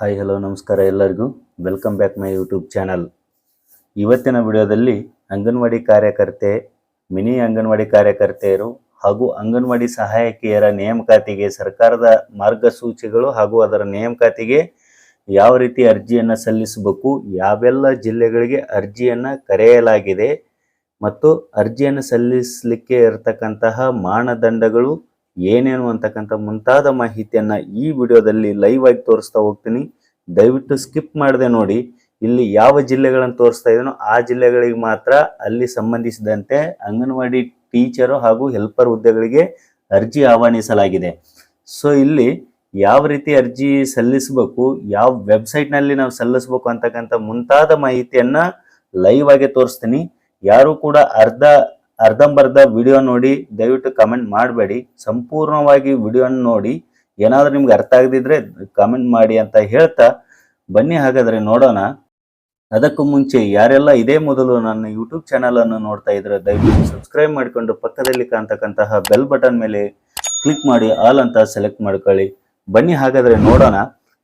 Hi hello ನಮಸ್ಕಾರ ಎಲ್ಲರಿಗೂ. Welcome back my YouTube channel ಇವತ್ತಿನ ವಿಡಿಯೋದಲ್ಲಿ ಅಂಗನವಾಡಿ ಕಾರ್ಯಕರ್ತೆ, ಮಿನಿ ಅಂಗನವಾಡಿ ಕಾರ್ಯಕರ್ತೆಯರು ಹಾಗೂ ಅಂಗನವಾಡಿ ಸಹಾಯಕಿಯರ ನೇಮಕಾತಿಗೆ, ಸರ್ಕಾರದ ಮಾರ್ಗಸೂಚಿಗಳು ಹಾಗೂ ಅದರ ನೇಮಕಾತಿಗೆ ಯಾವ ರೀತಿ ಅರ್ಜಿಯನ್ನು ಸಲ್ಲಿಸಬೇಕು, ಯಾವೆಲ್ಲ ಜಿಲ್ಲೆಗಳಿಗೆ ಅರ್ಜಿಯನ್ನು ಕರೆಯಲಾಗಿದೆ ಮತ್ತು ಅರ್ಜಿಯನ್ನು ಸಲ್ಲಿಸಲಿಕ್ಕೆ ಇರತಕ್ಕಂತಹ ಮಾನದಂಡಗಳು ಏನೇನು ಅಂತಕ್ಕಂಥ ಮುಂತಾದ ಮಾಹಿತಿಯನ್ನು ಈ ವಿಡಿಯೋದಲ್ಲಿ ಲೈವ್ ಆಗಿ ತೋರಿಸ್ತಾ ಹೋಗ್ತೀನಿ. ದಯವಿಟ್ಟು ಸ್ಕಿಪ್ ಮಾಡದೆ ನೋಡಿ. ಇಲ್ಲಿ ಯಾವ ಜಿಲ್ಲೆಗಳನ್ನು ತೋರಿಸ್ತಾ ಇದೀನೋ ಆ ಜಿಲ್ಲೆಗಳಿಗೆ ಮಾತ್ರ ಅಲ್ಲಿ ಸಂಬಂಧಿಸಿದಂತೆ ಅಂಗನವಾಡಿ ಟೀಚರು ಹಾಗೂ ಹೆಲ್ಪರ್ ಹುದ್ದೆಗಳಿಗೆ ಅರ್ಜಿ ಆಹ್ವಾನಿಸಲಾಗಿದೆ. ಸೊ ಇಲ್ಲಿ ಯಾವ ರೀತಿ ಅರ್ಜಿ ಸಲ್ಲಿಸಬೇಕು, ಯಾವ ವೆಬ್ಸೈಟ್ನಲ್ಲಿ ನಾವು ಸಲ್ಲಿಸಬೇಕು ಅಂತಕ್ಕಂಥ ಮುಂತಾದ ಮಾಹಿತಿಯನ್ನು ಲೈವ್ ಆಗಿ ತೋರಿಸ್ತೀನಿ. ಯಾರು ಕೂಡ ಅರ್ಧ ಅರ್ಧಂಬರ್ಧ ವಿಡಿಯೋ ನೋಡಿ ದಯವಿಟ್ಟು ಕಮೆಂಟ್ ಮಾಡಬೇಡಿ. ಸಂಪೂರ್ಣವಾಗಿ ವಿಡಿಯೋನ ನೋಡಿ. ಏನಾದರೂ ನಿಮ್ಗೆ ಅರ್ಥ ಆಗದಿದ್ರೆ ಕಮೆಂಟ್ ಮಾಡಿ ಅಂತ ಹೇಳ್ತಾ ಬನ್ನಿ ಹಾಗಾದರೆ ನೋಡೋಣ. ಅದಕ್ಕೂ ಮುಂಚೆ ಯಾರೆಲ್ಲ ಇದೇ ಮೊದಲು ನನ್ನ ಯೂಟ್ಯೂಬ್ ಚಾನಲ್ ಅನ್ನು ನೋಡ್ತಾ ಇದ್ರೆ ದಯವಿಟ್ಟು ಸಬ್ಸ್ಕ್ರೈಬ್ ಮಾಡಿಕೊಂಡು ಪಕ್ಕದಲ್ಲಿ ಕಾಣ್ತಕ್ಕಂತಹ ಬೆಲ್ ಬಟನ್ ಮೇಲೆ ಕ್ಲಿಕ್ ಮಾಡಿ ಆಲ್ ಅಂತ ಸೆಲೆಕ್ಟ್ ಮಾಡ್ಕೊಳ್ಳಿ. ಬನ್ನಿ ಹಾಗಾದರೆ ನೋಡೋಣ.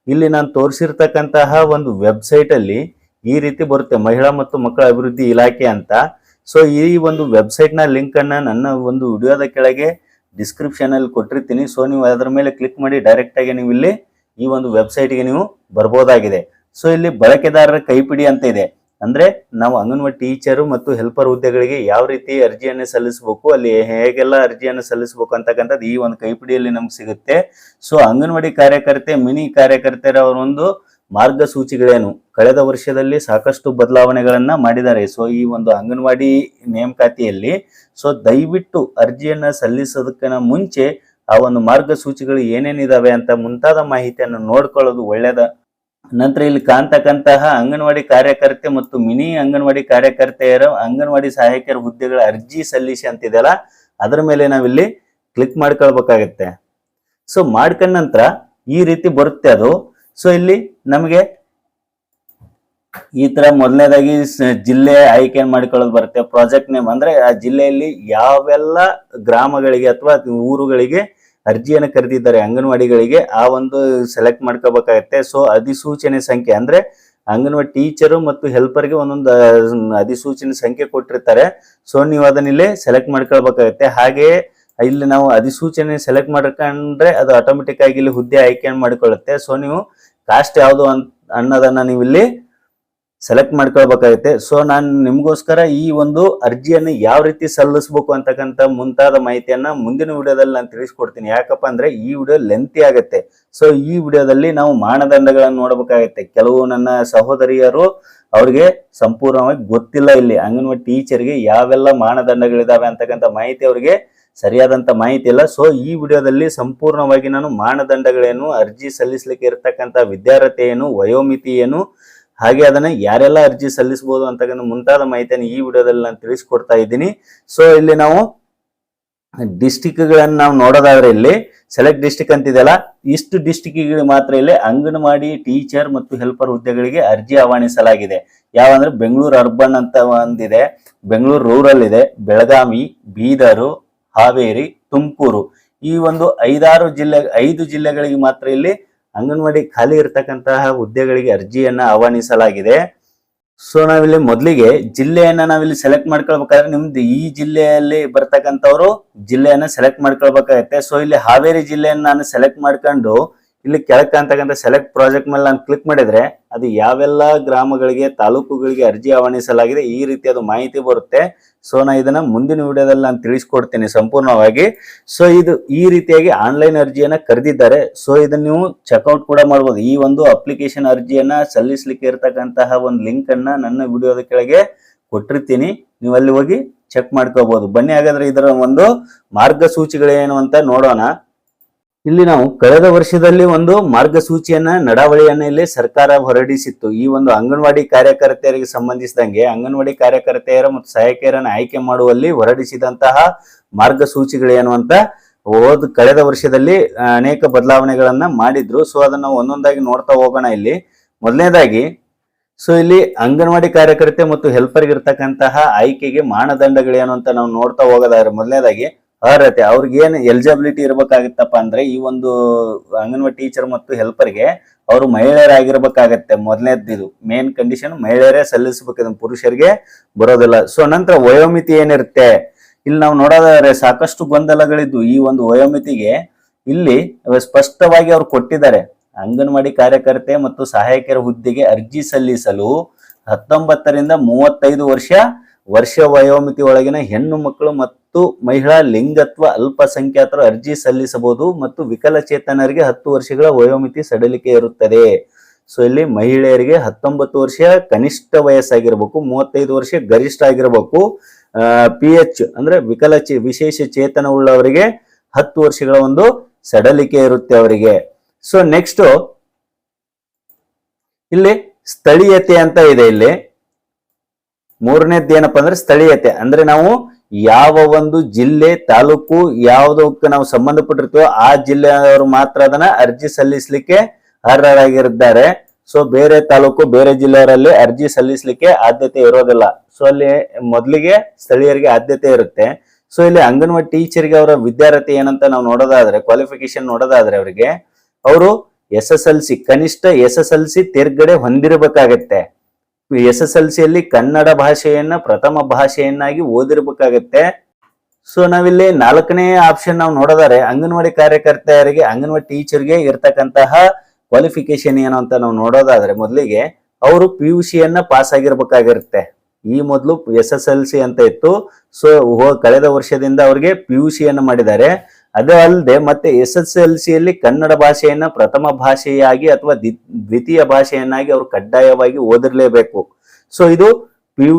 ಇಲ್ಲಿ ನಾನು ತೋರಿಸಿರ್ತಕ್ಕಂತಹ ಒಂದು ವೆಬ್ಸೈಟಲ್ಲಿ ಈ ರೀತಿ ಬರುತ್ತೆ ಮಹಿಳಾ ಮತ್ತು ಮಕ್ಕಳ ಅಭಿವೃದ್ಧಿ ಇಲಾಖೆ ಅಂತ. ಸೊ ಈ ಒಂದು ವೆಬ್ಸೈಟ್ನ ಲಿಂಕ್ ಅನ್ನ ನನ್ನ ಒಂದು ವಿಡಿಯೋದ ಕೆಳಗೆ ಡಿಸ್ಕ್ರಿಪ್ಷನ್ ಅಲ್ಲಿ ಕೊಟ್ಟಿರ್ತೀನಿ. ಸೊ ನೀವು ಅದರ ಮೇಲೆ ಕ್ಲಿಕ್ ಮಾಡಿ ಡೈರೆಕ್ಟ್ ಆಗಿ ನೀವು ಇಲ್ಲಿ ಈ ಒಂದು ವೆಬ್ಸೈಟ್ಗೆ ನೀವು ಬರ್ಬೋದಾಗಿದೆ. ಸೊ ಇಲ್ಲಿ ಬಳಕೆದಾರರ ಕೈಪಿಡಿ ಅಂತ ಇದೆ. ಅಂದ್ರೆ ನಾವು ಅಂಗನವಾಡಿ ಟೀಚರು ಮತ್ತು ಹೆಲ್ಪರ್ ಹುದ್ದೆಗಳಿಗೆ ಯಾವ ರೀತಿ ಅರ್ಜಿಯನ್ನು ಸಲ್ಲಿಸಬೇಕು, ಅಲ್ಲಿ ಹೇಗೆಲ್ಲ ಅರ್ಜಿಯನ್ನು ಸಲ್ಲಿಸಬೇಕು ಅಂತಕ್ಕಂಥದ್ದು ಈ ಒಂದು ಕೈಪಿಡಿಯಲ್ಲಿ ನಮ್ಗೆ ಸಿಗುತ್ತೆ. ಸೊ ಅಂಗನವಾಡಿ ಕಾರ್ಯಕರ್ತೆ, ಮಿನಿ ಕಾರ್ಯಕರ್ತೆಯರ ಒಂದು ಮಾರ್ಗಸೂಚಿಗಳೇನು? ಕಳೆದ ವರ್ಷದಲ್ಲಿ ಸಾಕಷ್ಟು ಬದಲಾವಣೆಗಳನ್ನ ಮಾಡಿದ್ದಾರೆ. ಸೊ ಈ ಒಂದು ಅಂಗನವಾಡಿ ನೇಮಕಾತಿಯಲ್ಲಿ ಸೊ ದಯವಿಟ್ಟು ಅರ್ಜಿಯನ್ನ ಸಲ್ಲಿಸೋದಕ್ಕಿಂತ ಮುಂಚೆ ಆ ಒಂದು ಮಾರ್ಗಸೂಚಿಗಳು ಏನೇನಿದಾವೆ ಅಂತ ಮುಂತಾದ ಮಾಹಿತಿಯನ್ನು ನೋಡ್ಕೊಳ್ಳೋದು ಒಳ್ಳೇದ. ನಂತರ ಇಲ್ಲಿ ಕಾಣ್ತಕ್ಕಂತಹ ಅಂಗನವಾಡಿ ಕಾರ್ಯಕರ್ತೆ ಮತ್ತು ಮಿನಿ ಅಂಗನವಾಡಿ ಕಾರ್ಯಕರ್ತೆಯರ, ಅಂಗನವಾಡಿ ಸಹಾಯಕರ ಹುದ್ದೆಗಳ ಅರ್ಜಿ ಸಲ್ಲಿಸಿ ಅಂತಿದೆಯಲ್ಲ ಅದರ ಮೇಲೆ ನಾವಿಲ್ಲಿ ಕ್ಲಿಕ್ ಮಾಡ್ಕೊಳ್ಬೇಕಾಗತ್ತೆ. ಸೊ ಮಾಡ್ಕೊಂಡ ನಂತರ ಈ ರೀತಿ ಬರುತ್ತೆ ಅದು. ಸೊ ಇಲ್ಲಿ ನಮಗೆ ಈ ತರ ಮೊದಲನೇದಾಗಿ ಜಿಲ್ಲೆ ಆಯ್ಕೆ ಮಾಡಿಕೊಳ್ಳೋದು ಬರುತ್ತೆ. ಪ್ರಾಜೆಕ್ಟ್ ನೇಮ್ ಅಂದ್ರೆ ಆ ಜಿಲ್ಲೆಯಲ್ಲಿ ಯಾವೆಲ್ಲ ಗ್ರಾಮಗಳಿಗೆ ಅಥವಾ ಊರುಗಳಿಗೆ ಅರ್ಜಿಯನ್ನು ಕರೆದಿದ್ದಾರೆ, ಅಂಗನವಾಡಿಗಳಿಗೆ ಆ ಒಂದು ಸೆಲೆಕ್ಟ್ ಮಾಡ್ಕೋಬೇಕಾಗತ್ತೆ. ಸೊ ಅಧಿಸೂಚನೆ ಸಂಖ್ಯೆ ಅಂದ್ರೆ ಅಂಗನವಾಡಿ ಟೀಚರು ಮತ್ತು ಹೆಲ್ಪರ್ಗೆ ಒಂದೊಂದು ಅಧಿಸೂಚನೆ ಸಂಖ್ಯೆ ಕೊಟ್ಟಿರ್ತಾರೆ. ಸೊ ನೀವು ಅದನ್ನ ಇಲ್ಲಿ ಸೆಲೆಕ್ಟ್ ಮಾಡ್ಕೊಳ್ಬೇಕಾಗತ್ತೆ. ಹಾಗೆಯೇ ಇಲ್ಲಿ ನಾವು ಅಧಿಸೂಚನೆ ಸೆಲೆಕ್ಟ್ ಮಾಡ್ಕೊಂಡ್ರೆ ಅದು ಆಟೋಮೆಟಿಕ್ ಆಗಿ ಇಲ್ಲಿ ಹುದ್ದೆ ಆಯ್ಕೆ ಮಾಡಿಕೊಳ್ಳುತ್ತೆ. ಸೊ ನೀವು ಕಾಸ್ಟ್ ಯಾವುದು ಅನ್ನೋದನ್ನ ನೀವು ಇಲ್ಲಿ ಸೆಲೆಕ್ಟ್ ಮಾಡ್ಕೊಳ್ಬೇಕಾಗುತ್ತೆ. ಸೊ ನಾನು ನಿಮಗೋಸ್ಕರ ಈ ಒಂದು ಅರ್ಜಿಯನ್ನು ಯಾವ ರೀತಿ ಸಲ್ಲಿಸಬೇಕು ಅಂತಕ್ಕಂಥ ಮುಂತಾದ ಮಾಹಿತಿಯನ್ನ ಮುಂದಿನ ವಿಡಿಯೋದಲ್ಲಿ ನಾನು ತಿಳಿಸ್ಕೊಡ್ತೀನಿ. ಯಾಕಪ್ಪ ಅಂದ್ರೆ ಈ ವಿಡಿಯೋ ಲೆಂತಿ ಆಗುತ್ತೆ. ಸೊ ಈ ವಿಡಿಯೋದಲ್ಲಿ ನಾವು ಮಾನದಂಡಗಳನ್ನು ನೋಡಬೇಕಾಗುತ್ತೆ. ಕೆಲವು ನನ್ನ ಸಹೋದರಿಯರು ಅವ್ರಿಗೆ ಸಂಪೂರ್ಣವಾಗಿ ಗೊತ್ತಿಲ್ಲ ಇಲ್ಲಿ. ಅಂಗನವಾಡಿ ಟೀಚರ್ಗೆ ಯಾವೆಲ್ಲ ಮಾನದಂಡಗಳಿದಾವೆ ಅಂತಕ್ಕಂಥ ಮಾಹಿತಿ ಅವರಿಗೆ ಸರಿಯಾದಂತ ಮಾಹಿತಿ ಇಲ್ಲ. ಸೊ ಈ ವಿಡಿಯೋದಲ್ಲಿ ಸಂಪೂರ್ಣವಾಗಿ ನಾನು ಮಾನದಂಡಗಳೇನು, ಅರ್ಜಿ ಸಲ್ಲಿಸಲಿಕ್ಕೆ ಇರತಕ್ಕಂಥ ವಿದ್ಯಾರ್ಹತೆ ಏನು ವಯೋಮಿತಿ ಏನು ಹಾಗೆ ಅದನ್ನ ಯಾರೆಲ್ಲ ಅರ್ಜಿ ಸಲ್ಲಿಸಬಹುದು ಅಂತಕ್ಕಂಥ ಮುಂತಾದ ಮಾಹಿತಿಯನ್ನು ಈ ವಿಡಿಯೋದಲ್ಲಿ ನಾನು ತಿಳಿಸ್ಕೊಡ್ತಾ ಇದ್ದೀನಿ. ಸೊ ಇಲ್ಲಿ ನಾವು ಡಿಸ್ಟಿಕ್ಗಳನ್ನು ನಾವು ನೋಡೋದಾದ್ರೆ ಇಲ್ಲಿ ಸೆಲೆಕ್ಟ್ ಡಿಸ್ಟಿಕ್ ಅಂತಿದೆಯಲ್ಲ, ಇಷ್ಟು ಡಿಸ್ಟಿಕ್ಗಳಿಗೆ ಮಾತ್ರ ಇಲ್ಲಿ ಅಂಗನವಾಡಿ ಟೀಚರ್ ಮತ್ತು ಹೆಲ್ಪರ್ ಹುದ್ದೆಗಳಿಗೆ ಅರ್ಜಿ ಆಹ್ವಾನಿಸಲಾಗಿದೆ. ಯಾವಂದ್ರೆ ಬೆಂಗಳೂರು ಅರ್ಬನ್ ಅಂತ ಒಂದಿದೆ, ಬೆಂಗಳೂರು ರೂರಲ್ ಇದೆ, ಬೆಳಗಾವಿ, ಬೀದರು ಹಾವೇರಿ, ತುಮಕೂರು. ಈ ಒಂದು ಐದಾರು ಜಿಲ್ಲೆ, ಐದು ಜಿಲ್ಲೆಗಳಿಗೆ ಮಾತ್ರ ಇಲ್ಲಿ ಅಂಗನವಾಡಿ ಖಾಲಿ ಇರತಕ್ಕಂತಹ ಹುದ್ದೆಗಳಿಗೆ ಅರ್ಜಿಯನ್ನ ಆಹ್ವಾನಿಸಲಾಗಿದೆ. ಸೊ ನಾವಿಲ್ಲಿ ಮೊದಲಿಗೆ ಜಿಲ್ಲೆಯನ್ನ ನಾವಿಲ್ಲಿ ಸೆಲೆಕ್ಟ್ ಮಾಡ್ಕೊಳ್ಬೇಕಾದ್ರೆ ನಿಮ್ದು ಈ ಜಿಲ್ಲೆಯಲ್ಲಿ ಬರ್ತಕ್ಕಂಥವ್ರು ಜಿಲ್ಲೆಯನ್ನ ಸೆಲೆಕ್ಟ್ ಮಾಡ್ಕೊಳ್ಬೇಕಾಗತ್ತೆ. ಸೊ ಇಲ್ಲಿ ಹಾವೇರಿ ಜಿಲ್ಲೆಯನ್ನ ನಾನು ಸೆಲೆಕ್ಟ್ ಮಾಡ್ಕೊಂಡು ಇಲ್ಲಿ ಕೆಳಕ್ ಕಾಣ್ತಕ್ಕಂಥ ಸೆಲೆಕ್ಟ್ ಪ್ರಾಜೆಕ್ಟ್ ಮೇಲೆ ನಾನು ಕ್ಲಿಕ್ ಮಾಡಿದ್ರೆ ಅದು ಯಾವೆಲ್ಲ ಗ್ರಾಮಗಳಿಗೆ, ತಾಲೂಕುಗಳಿಗೆ ಅರ್ಜಿ ಆಹ್ವಾನಿಸಲಾಗಿದೆ, ಈ ರೀತಿ ಅದು ಮಾಹಿತಿ ಬರುತ್ತೆ. ಸೊ ನಾ ಇದನ್ನ ಮುಂದಿನ ವಿಡಿಯೋದಲ್ಲಿ ನಾನು ತಿಳಿಸ್ಕೊಡ್ತೀನಿ ಸಂಪೂರ್ಣವಾಗಿ. ಸೊ ಇದು ಈ ರೀತಿಯಾಗಿ ಆನ್ಲೈನ್ ಅರ್ಜಿಯನ್ನ ಕರೆದಿದ್ದಾರೆ. ಸೊ ಇದನ್ನ ನೀವು ಚೆಕ್ಔಟ್ ಕೂಡ ಮಾಡ್ಬೋದು. ಈ ಒಂದು ಅಪ್ಲಿಕೇಶನ್ ಅರ್ಜಿಯನ್ನ ಸಲ್ಲಿಸಲಿಕ್ಕೆ ಇರತಕ್ಕಂತಹ ಒಂದು ಲಿಂಕ್ ಅನ್ನ ನನ್ನ ವಿಡಿಯೋದ ಕೆಳಗೆ ಕೊಟ್ಟಿರ್ತೀನಿ. ನೀವು ಅಲ್ಲಿ ಹೋಗಿ ಚೆಕ್ ಮಾಡ್ಕೋಬಹುದು ಬನ್ನಿ, ಹಾಗಾದ್ರೆ ಇದರ ಒಂದು ಮಾರ್ಗಸೂಚಿಗಳೇನು ಅಂತ ನೋಡೋಣ. ಇಲ್ಲಿ ನಾವು ಕಳೆದ ವರ್ಷದಲ್ಲಿ ಒಂದು ಮಾರ್ಗಸೂಚಿಯನ್ನ, ನಡಾವಳಿಯನ್ನ ಇಲ್ಲಿ ಸರ್ಕಾರ ಹೊರಡಿಸಿತ್ತು. ಈ ಒಂದು ಅಂಗನವಾಡಿ ಕಾರ್ಯಕರ್ತೆಯರಿಗೆ ಸಂಬಂಧಿಸಿದಂಗೆ ಅಂಗನವಾಡಿ ಕಾರ್ಯಕರ್ತೆಯರ ಮತ್ತು ಸಹಾಯಕಿಯರನ್ನು ಆಯ್ಕೆ ಮಾಡುವಲ್ಲಿ ಹೊರಡಿಸಿದಂತಹ ಮಾರ್ಗಸೂಚಿಗಳೇನು ಅಂತ ಹೋದ ಕಳೆದ ವರ್ಷದಲ್ಲಿ ಅನೇಕ ಬದಲಾವಣೆಗಳನ್ನ ಮಾಡಿದ್ರು. ಸೊ ಅದನ್ನ ಒಂದೊಂದಾಗಿ ನೋಡ್ತಾ ಹೋಗೋಣ ಇಲ್ಲಿ. ಮೊದಲನೇದಾಗಿ ಸೊ ಇಲ್ಲಿ ಅಂಗನವಾಡಿ ಕಾರ್ಯಕರ್ತೆ ಮತ್ತು ಹೆಲ್ಪರ್ ಇರ್ತಕ್ಕಂತಹ ಆಯ್ಕೆಗೆ ಮಾನದಂಡಗಳೇನು ಅಂತ ನಾವು ನೋಡ್ತಾ ಹೋಗೋದಾದ್ರೆ, ಮೊದಲನೇದಾಗಿ ಅರ್ಹತೆ, ಅವ್ರಿಗೆ ಏನು ಎಲಿಜಿಬಿಲಿಟಿ ಇರಬೇಕಾಗತ್ತಪ್ಪ ಅಂದ್ರೆ ಈ ಒಂದು ಅಂಗನವಾಡಿ ಟೀಚರ್ ಮತ್ತು ಹೆಲ್ಪರ್ಗೆ ಅವರು ಮಹಿಳೆಯರಾಗಿರ್ಬೇಕಾಗತ್ತೆ. ಮೊದಲನೇದ್ದು ಮೇನ್ ಕಂಡೀಷನ್ ಮಹಿಳೆಯರೇ ಸಲ್ಲಿಸಬೇಕು. ಪುರುಷರಿಗೆ ಬರೋದಿಲ್ಲ. ಸೊ ನಂತರ ವಯೋಮಿತಿ ಏನಿರುತ್ತೆ? ಇಲ್ಲಿ ನಾವು ನೋಡೋದಾದ್ರೆ ಸಾಕಷ್ಟು ಗೊಂದಲಗಳಿದ್ದು. ಈ ಒಂದು ವಯೋಮಿತಿಗೆ ಇಲ್ಲಿ ಸ್ಪಷ್ಟವಾಗಿ ಅವ್ರು ಕೊಟ್ಟಿದ್ದಾರೆ. ಅಂಗನವಾಡಿ ಕಾರ್ಯಕರ್ತೆ ಮತ್ತು ಸಹಾಯಕರ ಹುದ್ದೆಗೆ ಅರ್ಜಿ ಸಲ್ಲಿಸಲು ಹತ್ತೊಂಬತ್ತರಿಂದ ಮೂವತ್ತೈದು ವರ್ಷ ವರ್ಷ ವಯೋಮಿತಿ ಒಳಗಿನ ಹೆಣ್ಣು ಮಕ್ಕಳು ಮತ್ತು ಮಹಿಳಾ ಲಿಂಗತ್ವ ಅಲ್ಪಸಂಖ್ಯಾತರು ಅರ್ಜಿ ಸಲ್ಲಿಸಬಹುದು ಮತ್ತು ವಿಕಲಚೇತನರಿಗೆ ಹತ್ತು ವರ್ಷಗಳ ವಯೋಮಿತಿ ಸಡಿಲಿಕೆ ಇರುತ್ತದೆ. ಸೊ, ಇಲ್ಲಿ ಮಹಿಳೆಯರಿಗೆ ಹತ್ತೊಂಬತ್ತು ವರ್ಷ ಕನಿಷ್ಠ ವಯಸ್ಸಾಗಿರ್ಬೇಕು, ಮೂವತ್ತೈದು ವರ್ಷ ಗರಿಷ್ಠ ಆಗಿರ್ಬೇಕು. ಪಿ ಎಚ್ ಅಂದ್ರೆ ವಿಕಲಚೇ, ವಿಶೇಷ ಚೇತನ ಉಳ್ಳವರಿಗೆ ಹತ್ತು ವರ್ಷಗಳ ಒಂದು ಸಡಲಿಕೆ ಇರುತ್ತೆ ಅವರಿಗೆ. ಸೊ ನೆಕ್ಸ್ಟ್ ಇಲ್ಲಿ ಸ್ಥಳೀಯತೆ ಅಂತ ಇದೆ ಇಲ್ಲಿ. ಮೂರನೇದ್ದು ಏನಪ್ಪ ಅಂದ್ರೆ ಸ್ಥಳೀಯತೆ. ಅಂದ್ರೆ ನಾವು ಯಾವ ಒಂದು ಜಿಲ್ಲೆ, ತಾಲೂಕು ಯಾವುದಕ್ಕೆ ನಾವು ಸಂಬಂಧಪಟ್ಟಿರ್ತೀವೋ ಆ ಜಿಲ್ಲೆಯವರು ಮಾತ್ರ ಅದನ್ನ ಅರ್ಜಿ ಸಲ್ಲಿಸಲಿಕ್ಕೆ ಅರ್ಹರಾಗಿರುತ್ತಾರೆ ಸೊ ಬೇರೆ ತಾಲೂಕು, ಬೇರೆ ಜಿಲ್ಲೆಯವರಲ್ಲಿ ಅರ್ಜಿ ಸಲ್ಲಿಸಲಿಕ್ಕೆ ಆದ್ಯತೆ ಇರೋದಿಲ್ಲ. ಸೊ ಅಲ್ಲಿ ಮೊದಲಿಗೆ ಸ್ಥಳೀಯರಿಗೆ ಆದ್ಯತೆ ಇರುತ್ತೆ. ಸೊ ಇಲ್ಲಿ ಅಂಗನವಾಡಿ ಟೀಚರ್ಗೆ ಅವರ ವಿದ್ಯಾರ್ಥಿ ಏನಂತ ನಾವು ನೋಡೋದಾದ್ರೆ ಕ್ವಾಲಿಫಿಕೇಶನ್ ನೋಡೋದಾದ್ರೆ ಅವರಿಗೆ, ಅವರು ಎಸ್ ಎಸ್ ಎಲ್ ಸಿ, ಕನಿಷ್ಠ ಎಸ್ ಎಸ್ ಎಲ್ ಸಿ ತೇರ್ಗಡೆ ಹೊಂದಿರಬೇಕಾಗತ್ತೆ. ಎಸ್ ಎಸ್ ಎಲ್ ಸಿಯಲ್ಲಿ ಕನ್ನಡ ಭಾಷೆಯನ್ನ ಪ್ರಥಮ ಭಾಷೆಯನ್ನಾಗಿ ಓದಿರ್ಬೇಕಾಗತ್ತೆ. ಸೊ ನಾವಿಲ್ಲಿ ನಾಲ್ಕನೇ ಆಪ್ಷನ್ ನಾವು ನೋಡೋದಾರೆ, ಅಂಗನವಾಡಿ ಕಾರ್ಯಕರ್ತೆಯರಿಗೆ, ಅಂಗನವಾಡಿ ಟೀಚರ್ಗೆ ಇರ್ತಕ್ಕಂತಹ ಕ್ವಾಲಿಫಿಕೇಶನ್ ಏನು ಅಂತ ನಾವು ನೋಡೋದಾದ್ರೆ ಮೊದಲಿಗೆ ಅವರು ಪಿ ಯು ಸಿಯನ್ನ ಪಾಸ್ ಆಗಿರ್ಬೇಕಾಗಿರುತ್ತೆ. ಈ ಮೊದಲು ಎಸ್ ಎಸ್ ಎಲ್ ಸಿ ಅಂತ ಇತ್ತು. ಸೊ ಕಳೆದ ವರ್ಷದಿಂದ ಅವ್ರಿಗೆ ಪಿ ಯು ಸಿಯನ್ನು ಮಾಡಿದ್ದಾರೆ. ಅದು ಅಲ್ಲದೆ ಮತ್ತೆ ಎಸ್ ಎಸ್ ಎಲ್ ಸಿಯಲ್ಲಿ ಕನ್ನಡ ಭಾಷೆಯನ್ನ ಪ್ರಥಮ ಭಾಷೆಯಾಗಿ ಅಥವಾ ದ್ವಿತೀಯ ಭಾಷೆಯನ್ನಾಗಿ ಅವರು ಕಡ್ಡಾಯವಾಗಿ ಓದಿರ್ಲೇಬೇಕು. ಸೊ ಇದು ಪಿ ಯು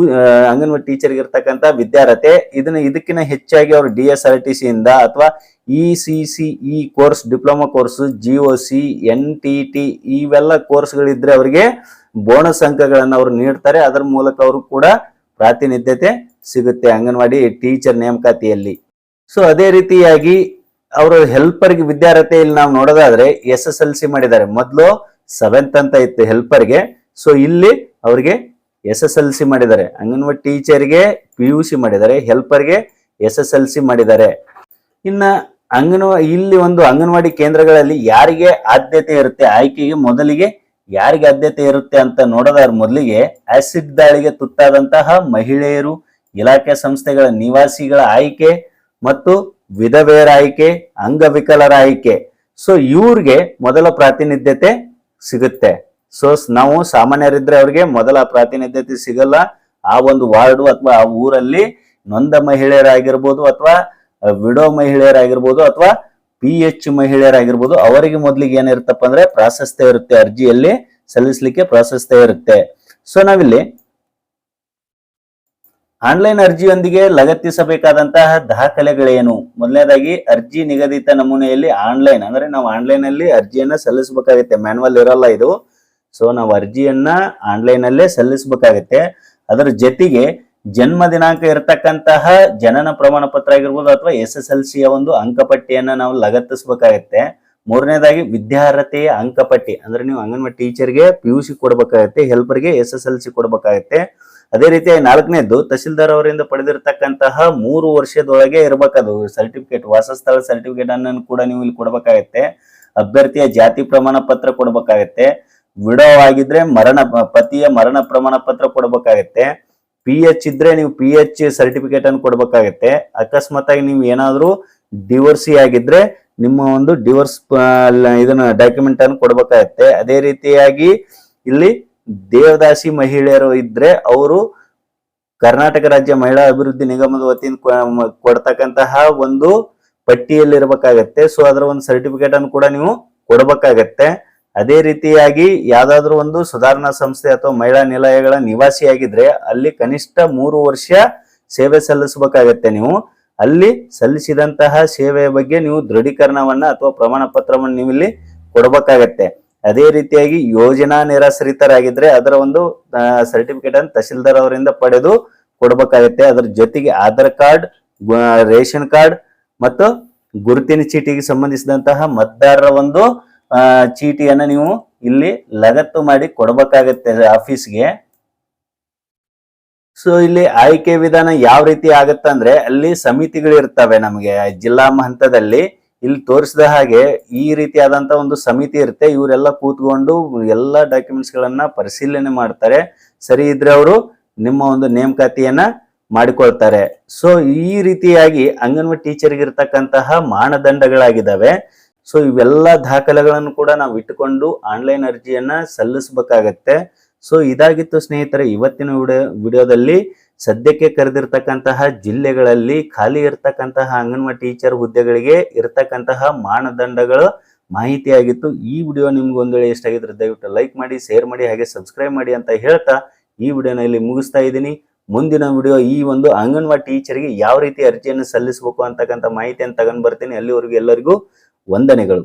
ಅಂಗನವಾಡಿ ಟೀಚರ್ಗೆ ಇರ್ತಕ್ಕಂಥ ವಿದ್ಯಾರ್ಹತೆ. ಇದನ್ನ ಇದಕ್ಕಿಂತ ಹೆಚ್ಚಾಗಿ ಅವರು D S R T C ಇಂದ ಅಥವಾ E C C E course, diploma course, G O C, N T T ಇವೆಲ್ಲ ಕೋರ್ಸ್ಗಳಿದ್ರೆ ಅವರಿಗೆ ಬೋನಸ್ ಅಂಕಗಳನ್ನು ಅವರು ನೀಡ್ತಾರೆ. ಅದರ ಮೂಲಕ ಅವರು ಕೂಡ ಪ್ರಾತಿನಿಧ್ಯತೆ ಸಿಗುತ್ತೆ ಅಂಗನವಾಡಿ ಟೀಚರ್ ನೇಮಕಾತಿಯಲ್ಲಿ. ಸೊ ಅದೇ ರೀತಿಯಾಗಿ ಅವರು ಹೆಲ್ಪರ್ಗೆ ವಿದ್ಯಾರ್ಥಿಯಲ್ಲಿ ನಾವು ನೋಡೋದಾದ್ರೆ ಎಸ್ ಎಸ್ ಎಲ್ ಸಿ ಮಾಡಿದ್ದಾರೆ. ಮೊದಲು ಸೆವೆಂತ್ ಅಂತ ಇತ್ತು ಹೆಲ್ಪರ್ಗೆ ಸೊ ಇಲ್ಲಿ ಅವ್ರಿಗೆ ಎಸ್ ಎಸ್ ಎಲ್ ಸಿ ಮಾಡಿದ್ದಾರೆ. ಅಂಗನವಾಡಿ ಟೀಚರ್ಗೆ ಪಿ ಯು ಸಿ ಮಾಡಿದ್ದಾರೆ. ಹೆಲ್ಪರ್ಗೆ ಎಸ್ ಎಸ್ ಎಲ್ ಸಿ ಮಾಡಿದ್ದಾರೆ. ಇನ್ನ ಅಂಗನವಾಡಿ ಇಲ್ಲಿ ಒಂದು ಅಂಗನವಾಡಿ ಕೇಂದ್ರಗಳಲ್ಲಿ ಯಾರಿಗೆ ಆದ್ಯತೆ ಇರುತ್ತೆ, ಆಯ್ಕೆಗೆ ಮೊದಲಿಗೆ ಯಾರಿಗೆ ಆದ್ಯತೆ ಇರುತ್ತೆ ಅಂತ ನೋಡೋದಾದ್ರ ಮೊದಲಿಗೆ ಆಸಿಡ್ ದಾಳಿಗೆ ತುತ್ತಾದಂತಹ ಮಹಿಳೆಯರು, ಇಲಾಖೆ ಸಂಸ್ಥೆಗಳ ನಿವಾಸಿಗಳ ಆಯ್ಕೆ ಮತ್ತು ವಿಧವೆಯರ ಆಯ್ಕೆ ಅಂಗವಿಕಲರ ಆಯ್ಕೆ ಸೊ ಇವ್ರಿಗೆ ಮೊದಲ ಪ್ರಾತಿನಿಧ್ಯತೆ ಸಿಗುತ್ತೆ. ಸೊ ನಾವು ಸಾಮಾನ್ಯರಿದ್ರೆ ಅವ್ರಿಗೆ ಮೊದಲ ಪ್ರಾತಿನಿಧ್ಯತೆ ಸಿಗಲ್ಲ. ಆ ಒಂದು ವಾರ್ಡು ಅಥವಾ ಆ ಊರಲ್ಲಿ ನೊಂದ ಮಹಿಳೆಯರಾಗಿರ್ಬೋದು ಅಥವಾ ವಿಡೋ ಮಹಿಳೆಯರಾಗಿರ್ಬೋದು ಅಥವಾ ಪಿ ಎಚ್ ಮಹಿಳೆಯರಾಗಿರ್ಬೋದು, ಅವರಿಗೆ ಮೊದಲಿಗೆ ಏನಿರುತ್ತಪ್ಪ ಅಂದ್ರೆ ಪ್ರಾಶಸ್ತ್ಯ ಇರುತ್ತೆ ಅರ್ಜಿಯಲ್ಲಿ, ಸಲ್ಲಿಸಲಿಕ್ಕೆ ಪ್ರಾಶಸ್ತ್ಯ ಇರುತ್ತೆ. ಸೊ ನಾವಿಲ್ಲಿ ಆನ್ಲೈನ್ ಅರ್ಜಿಯೊಂದಿಗೆ ಲಗತ್ತಿಸಬೇಕಾದಂತಹ ದಾಖಲೆಗಳೇನು? ಮೊದಲನೇದಾಗಿ, ಅರ್ಜಿ ನಿಗದಿತ ನಮೂನೆಯಲ್ಲಿ ಆನ್ಲೈನ್, ಅಂದ್ರೆ ನಾವು ಆನ್ಲೈನ್ ಅಲ್ಲಿ ಅರ್ಜಿಯನ್ನ ಸಲ್ಲಿಸಬೇಕಾಗುತ್ತೆ. ಮ್ಯಾನ್ಯಲ್ ಇರಲ್ಲ ಇದು. ಸೊ, ನಾವು ಅರ್ಜಿಯನ್ನ ಆನ್ಲೈನ್ ಅಲ್ಲೇ ಸಲ್ಲಿಸಬೇಕಾಗತ್ತೆ. ಅದರ ಜೊತೆಗೆ, ಜನ್ಮ ದಿನಾಂಕ ಇರತಕ್ಕಂತಹ ಜನನ ಪ್ರಮಾಣ ಪತ್ರ ಆಗಿರ್ಬೋದು ಅಥವಾ ಎಸ್ ಎಸ್ ಎಲ್ ಸಿಯ ಒಂದು ಅಂಕಪಟ್ಟಿಯನ್ನ ನಾವು ಲಗತ್ತಿಸಬೇಕಾಗತ್ತೆ. ಮೂರನೇದಾಗಿ, ವಿದ್ಯಾರ್ಹತೆಯ ಅಂಕಪಟ್ಟಿ, ಅಂದ್ರೆ ನೀವು ಅಂಗನವಾಡಿ ಟೀಚರ್ಗೆ ಪಿ ಯು ಸಿ ಕೊಡ್ಬೇಕಾಗತ್ತೆ ಹೆಲ್ಪರ್ಗೆ ಎಸ್ ಎಸ್ ಎಲ್ ಸಿ ಕೊಡ್ಬೇಕಾಗತ್ತೆ. ಅದೇ ರೀತಿಯಾಗಿ ನಾಲ್ಕನೇದ್ದು, ತಹಸೀಲ್ದಾರ್ ಅವರಿಂದ ಪಡೆದಿರತಕ್ಕಂತಹ ಮೂರು ವರ್ಷದೊಳಗೆ ಇರಬೇಕದು ಸರ್ಟಿಫಿಕೇಟ್ ವಾಸಸ್ಥಳ ಸರ್ಟಿಫಿಕೇಟ್ ಅನ್ನು ಕೂಡ ನೀವು ಇಲ್ಲಿ ಕೊಡಬೇಕಾಗತ್ತೆ. ಅಭ್ಯರ್ಥಿಯ ಜಾತಿ ಪ್ರಮಾಣ ಪತ್ರ ಕೊಡಬೇಕಾಗತ್ತೆ. ವಿಡೋ ಆಗಿದ್ರೆ ಮರಣ, ಪತಿಯ ಮರಣ ಪ್ರಮಾಣ ಪತ್ರ ಕೊಡಬೇಕಾಗತ್ತೆ. ಪಿ ಎಚ್ ಇದ್ರೆ ನೀವು ಪಿ ಎಚ್ ಸರ್ಟಿಫಿಕೇಟ್ ಅನ್ನು ಕೊಡಬೇಕಾಗತ್ತೆ. ಅಕಸ್ಮಾತ್ ಆಗಿ ನೀವು ಏನಾದ್ರೂ ಡಿವೋರ್ಸಿ ಆಗಿದ್ರೆ ನಿಮ್ಮ ಒಂದು ಡಿವೋರ್ಸ್ ಇದನ್ನ ಡಾಕ್ಯುಮೆಂಟ್ ಅನ್ನು ಕೊಡಬೇಕಾಗತ್ತೆ. ಅದೇ ರೀತಿಯಾಗಿ ಇಲ್ಲಿ ದೇವದಾಸಿ ಮಹಿಳೆಯರು ಇದ್ರೆ ಅವರು ಕರ್ನಾಟಕ ರಾಜ್ಯ ಮಹಿಳಾ ಅಭಿವೃದ್ಧಿ ನಿಗಮದ ವತಿಯಿಂದ ಕೊಡ್ತಕ್ಕಂತಹ ಒಂದು ಪಟ್ಟಿಯಲ್ಲಿ ಇರಬೇಕಾಗತ್ತೆ ಸೊ ಅದರ ಒಂದು ಸರ್ಟಿಫಿಕೇಟ್ ಅನ್ನು ಕೂಡ ನೀವು ಕೊಡಬೇಕಾಗತ್ತೆ. ಅದೇ ರೀತಿಯಾಗಿ ಯಾವ್ದಾದ್ರು ಒಂದು ಸುಧಾರಣಾ ಸಂಸ್ಥೆ ಅಥವಾ ಮಹಿಳಾ ನಿಲಯಗಳ ನಿವಾಸಿಯಾಗಿದ್ರೆ ಅಲ್ಲಿ ಕನಿಷ್ಠ ಮೂರು ವರ್ಷ ಸೇವೆ ಸಲ್ಲಿಸಬೇಕಾಗತ್ತೆ ನೀವು. ಅಲ್ಲಿ ಸಲ್ಲಿಸಿದಂತಹ ಸೇವೆಯ ಬಗ್ಗೆ ನೀವು ದೃಢೀಕರಣವನ್ನ ಅಥವಾ ಪ್ರಮಾಣ ಪತ್ರವನ್ನು ನೀವು ಇಲ್ಲಿ ಕೊಡಬೇಕಾಗತ್ತೆ. ಅದೇ ರೀತಿಯಾಗಿ ಯೋಜನಾ ನಿರಾಶ್ರಿತರಾಗಿದ್ರೆ ಅದರ ಒಂದು ಸರ್ಟಿಫಿಕೇಟ್ ಅನ್ನು ತಹಶೀಲ್ದಾರ್ ಅವರಿಂದ ಪಡೆದು ಕೊಡಬೇಕಾಗತ್ತೆ. ಅದರ ಜೊತೆಗೆ ಆಧಾರ್ ಕಾರ್ಡ್ ರೇಷನ್ ಕಾರ್ಡ್ ಮತ್ತು ಗುರುತಿನ ಚೀಟಿಗೆ ಸಂಬಂಧಿಸಿದಂತಹ ಮತದಾರರ ಒಂದು ಚೀಟಿಯನ್ನು ನೀವು ಇಲ್ಲಿ ಲಗತ್ತು ಮಾಡಿ ಕೊಡಬೇಕಾಗತ್ತೆ ಆಫೀಸ್ಗೆ. ಸೊ ಇಲ್ಲಿ ಆಯ್ಕೆ ವಿಧಾನ ಯಾವ ರೀತಿ ಆಗತ್ತಂದ್ರೆ ಅಲ್ಲಿ ಸಮಿತಿಗಳು ಇರ್ತವೆ ನಮಗೆ. ಜಿಲ್ಲಾ ಹಂತದಲ್ಲಿ ಇಲ್ಲಿ ತೋರಿಸಿದ ಹಾಗೆ ಈ ರೀತಿಯಾದಂತ ಒಂದು ಸಮಿತಿ ಇರುತ್ತೆ. ಇವರೆಲ್ಲ ಕೂತ್ಕೊಂಡು ಎಲ್ಲ ಡಾಕ್ಯುಮೆಂಟ್ಸ್ ಗಳನ್ನ ಪರಿಶೀಲನೆ ಮಾಡ್ತಾರೆ. ಸರಿ ಇದ್ರೆ ಅವರು ನಿಮ್ಮ ಒಂದು ನೇಮಕಾತಿಯನ್ನ ಮಾಡಿಕೊಳ್ತಾರೆ. ಸೊ ಈ ರೀತಿಯಾಗಿ ಅಂಗನವಾಡಿ ಟೀಚರ್ಗೆ ಇರ್ತಕ್ಕಂತಹ ಮಾನದಂಡಗಳಾಗಿದ್ದಾವೆ. ಸೊ ಇವೆಲ್ಲ ದಾಖಲೆಗಳನ್ನು ಕೂಡ ನಾವು ಇಟ್ಟುಕೊಂಡು ಆನ್ಲೈನ್ ಅರ್ಜಿಯನ್ನ ಸಲ್ಲಿಸಬೇಕಾಗತ್ತೆ. ಸೊ ಇದಾಗಿತ್ತು ಸ್ನೇಹಿತರೆ, ಇವತ್ತಿನ ವಿಡಿಯೋ ವಿಡಿಯೋದಲ್ಲಿ ಸದ್ಯಕ್ಕೆ ಕರೆದಿರ್ತಕ್ಕಂತಹ ಜಿಲ್ಲೆಗಳಲ್ಲಿ ಖಾಲಿ ಇರ್ತಕ್ಕಂತಹ ಅಂಗನವಾಡಿ ಟೀಚರ್ ಹುದ್ದೆಗಳಿಗೆ ಇರ್ತಕ್ಕಂತಹ ಮಾನದಂಡಗಳು ಮಾಹಿತಿಯಾಗಿತ್ತು. ಈ ವಿಡಿಯೋ ನಿಮ್ಗೆ ಒಂದ್ ವೇಳೆ ಇಷ್ಟ ಆಗಿದ್ರೆ ದಯವಿಟ್ಟು ಲೈಕ್ ಮಾಡಿ, ಶೇರ್ ಮಾಡಿ, ಹಾಗೆ ಸಬ್ಸ್ಕ್ರೈಬ್ ಮಾಡಿ ಅಂತ ಹೇಳ್ತಾ ಈ ವಿಡಿಯೋನ ಇಲ್ಲಿ ಮುಗಿಸ್ತಾ ಇದ್ದೀನಿ. ಮುಂದಿನ ವಿಡಿಯೋ ಈ ಒಂದು ಅಂಗನವಾಡಿ ಟೀಚರ್ಗೆ ಯಾವ ರೀತಿ ಅರ್ಜಿಯನ್ನು ಸಲ್ಲಿಸಬೇಕು ಅಂತಕ್ಕಂಥ ಮಾಹಿತಿಯನ್ನು ತಗೊಂಡ್ ಬರ್ತೀನಿ. ಅಲ್ಲಿವರೆಗೂ ಎಲ್ಲರಿಗೂ ವಂದನೆಗಳು.